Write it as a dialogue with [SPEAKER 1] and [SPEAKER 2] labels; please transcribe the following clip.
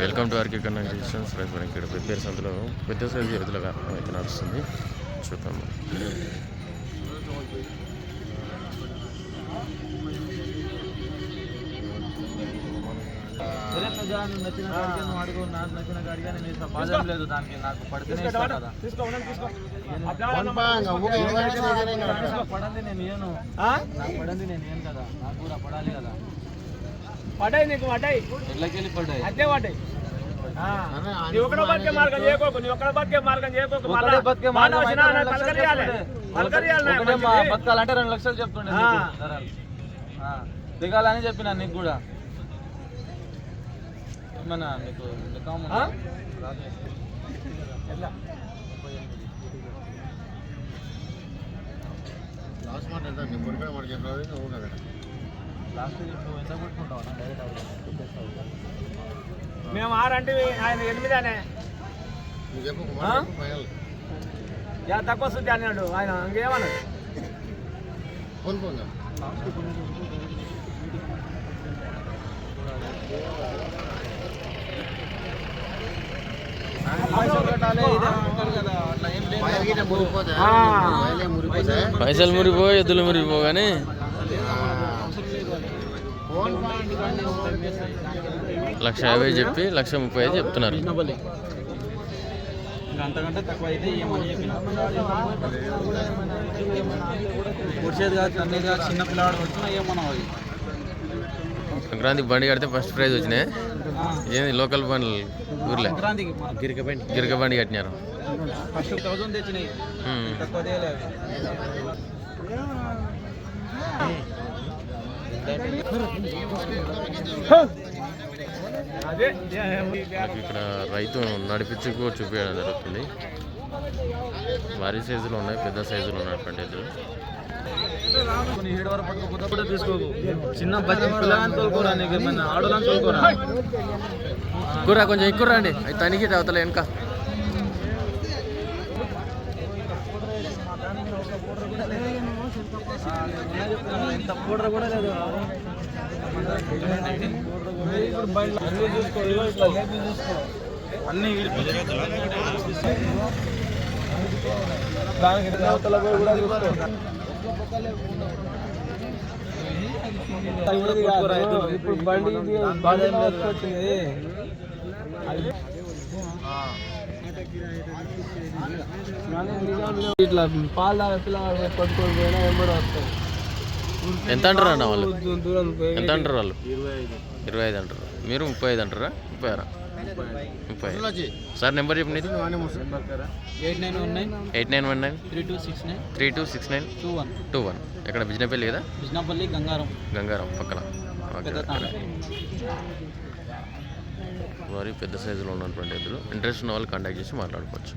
[SPEAKER 1] Welcome to RK Kanna Christians rice ఇక్కడ పెద్ద సంతలో పెద్ద సైజు ఎదుల కారణం అయితే నడుస్తుంది చూద్దాము చూద్దాం
[SPEAKER 2] నచ్చిన కాడికి నువ్వు అడుగు నాకు నచ్చిన కాడిగా నేను ఇస్తా. బాధేం లేదు దానికి నాకు పడితేనే ఇస్తా కదా. నాకు పడంది నేను ఇయ్యను నాకు పడంది నేను ఇయ్యను కదా. నాకు కూడా పడాలి కదా.
[SPEAKER 3] పడ్డాయి నీకు పడ్డాయి
[SPEAKER 2] ఎట్లకెళ్ళి పడ్డాయి
[SPEAKER 3] అదే పడ్డాయి నీ ఒక్కడే బతికే మార్గం చేయకోకు నీ ఒక్కడే బతికే మార్గం చేయకోకు
[SPEAKER 2] ఒకటే
[SPEAKER 3] మళ్ళా
[SPEAKER 2] బతికే
[SPEAKER 3] మానవ
[SPEAKER 2] మార్గం అయితే
[SPEAKER 3] శినాన
[SPEAKER 2] రెండు లక్షలు
[SPEAKER 3] పలకరియాలి.
[SPEAKER 2] చెప్తుండే.
[SPEAKER 3] పలకరియాలి నా
[SPEAKER 2] ఒకటే మా
[SPEAKER 3] మంచిది.
[SPEAKER 2] బతకాలంటే రెండు లక్షలు చెప్తుండే. దిగాలని చెప్పిన నీకు కూడా. రాదు.
[SPEAKER 3] ఎట్లా?
[SPEAKER 4] లాస్ట్ మాట ఎంత నేను కొడుకునే మాట చెప్పినది నువ్వు కదా
[SPEAKER 2] లాస్ట్ నువ్వు ఎంత కొట్టుకుంటావు అన్న? డైరెక్ట్ అడుగు. చెప్పేస్తావు.
[SPEAKER 3] మేము ఆరంటే ఆయన ఎనిమిది అనే
[SPEAKER 4] నువ్వు చెప్పు
[SPEAKER 3] యా తక్కువ శుద్ధి అన్నాడు ఆయన ఇంకేమన్నాడు
[SPEAKER 4] ఫోన్
[SPEAKER 2] పైసలు
[SPEAKER 1] మురిపో ఎద్దులు మురిపో కానీ లక్ష యాభై చెప్పి లక్ష ముప్పై ఐదు చెప్తున్నారు.
[SPEAKER 2] అంతకంటే తక్కువ అయితే ఏమని చెప్పిన. కాదు కాదు చిన్న పిల్లవాడు ఏమన్నా అది
[SPEAKER 1] సంక్రాంతికి బండి కడితే ఫస్ట్ ప్రైజ్ వచ్చినాయి. ఏంది లోకల్ బండ్లు? ఊర్లో.
[SPEAKER 2] గిరిక బండి
[SPEAKER 1] గిరిక బండి కట్టినారు ఇక్కడ రైతు నడిపించుకు చూపించడం జరుగుతుంది భారీ సైజులు ఉన్నాయి పెద్ద సైజులు ఉన్నటువంటి
[SPEAKER 2] పండితులు ఏడు వరకు పట్టుకోకపోతే కూడా తీసుకోకు చిన్న బచ్చి పిల్లగాని తోలుకోరా నీకు ఏమన్నా ఆడోళ్ళని తోలుకోరా
[SPEAKER 1] ఎక్కురా కొంచెం ఎక్కువ రండి అది తనిఖీ అవతల వెనక
[SPEAKER 2] పౌడర్ కూడా లేదు అన్ని దానికి అవతల కూడా చూసుకో ఇప్పుడు బండి వచ్చింది ఇట్లా పాలు తాగే పిల్లలు పట్టుకొని పోయినా ఎంబడి వస్తాయి
[SPEAKER 1] ఎంత అంటారు అన్న వాళ్ళు?
[SPEAKER 2] దూరం
[SPEAKER 1] ఎంత అంటారు వాళ్ళు? ఇరవై ఐదు అంటారు. మీరు ముప్పై ఐదు అంటారా? ముప్పై ఆరా? సార్ నెంబర్ చెప్పండి.
[SPEAKER 2] Eight nine one nine.
[SPEAKER 1] Eight nine one nine.
[SPEAKER 2] Three two six nine.
[SPEAKER 1] Three two six nine.
[SPEAKER 2] Two one.
[SPEAKER 1] Two one. ఎక్కడ? బిజినపల్లి కదా?
[SPEAKER 2] కృష్ణపల్లి గంగారం.
[SPEAKER 1] గంగారం పక్కన. వారి పెద్ద సైజులో ఉన్నటువంటి ఎద్దులు ఇంట్రెస్ట్ ఉన్న వాళ్ళు కాంటాక్ట్ చేసి మాట్లాడుకోవచ్చు.